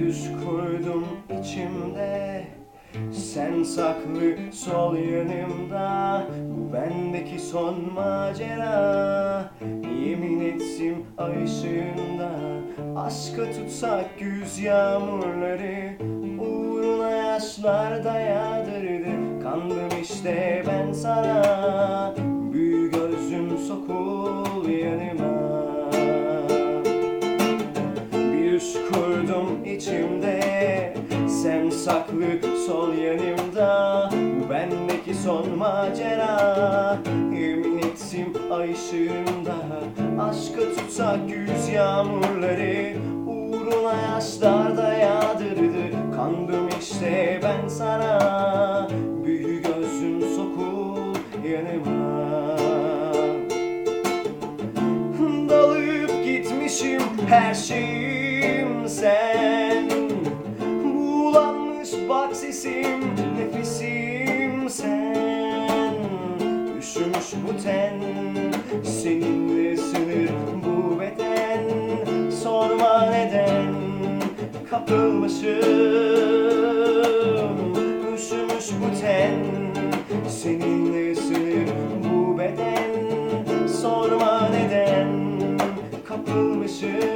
Düz kurdum içimde. Sen saklı sol yanımda. Bu bendeki son macera. Yemin etsim ay Aşka tutsak güz yağmurları. Uğruna yaşlar dayadırdı Kandım işte ben sana. Üst kurdum içimde. Sen saklı sol yanımda Bu bendeki son macera. Yemin etsim ay ışığında Aşka tutsak yüz yağmurları. Uğruna yaşlar da yağdırdı Kandım işte ben sana. Büyü gözüm sokul yanıma. Dalıp gitmişim her şeyim sen. Bulanmış bak sesim nefesim sen. Üşümüş bu ten seninle sınır bu beden. Sorma neden kapılmışım. Üşümüş bu ten seninle sınır bu beden. Sorma neden kapılmışım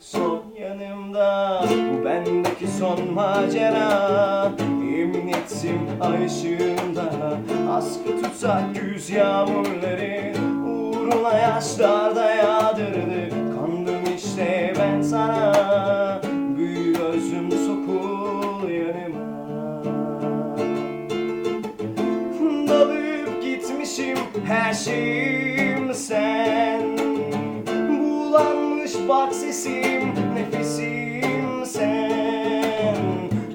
son yanımda. Bu bendeki son macera. Yemin etsim ay ışığında. Askı tutsak güz yağmurları. Uğruna yaşlar da yağdırdı. Kandım işte ben sana. Büyü gözüm sokul yanıma. Dalıp gitmişim her şeyim Sesim nefesim sen.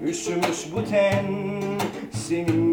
Üşümüş bu ten seninle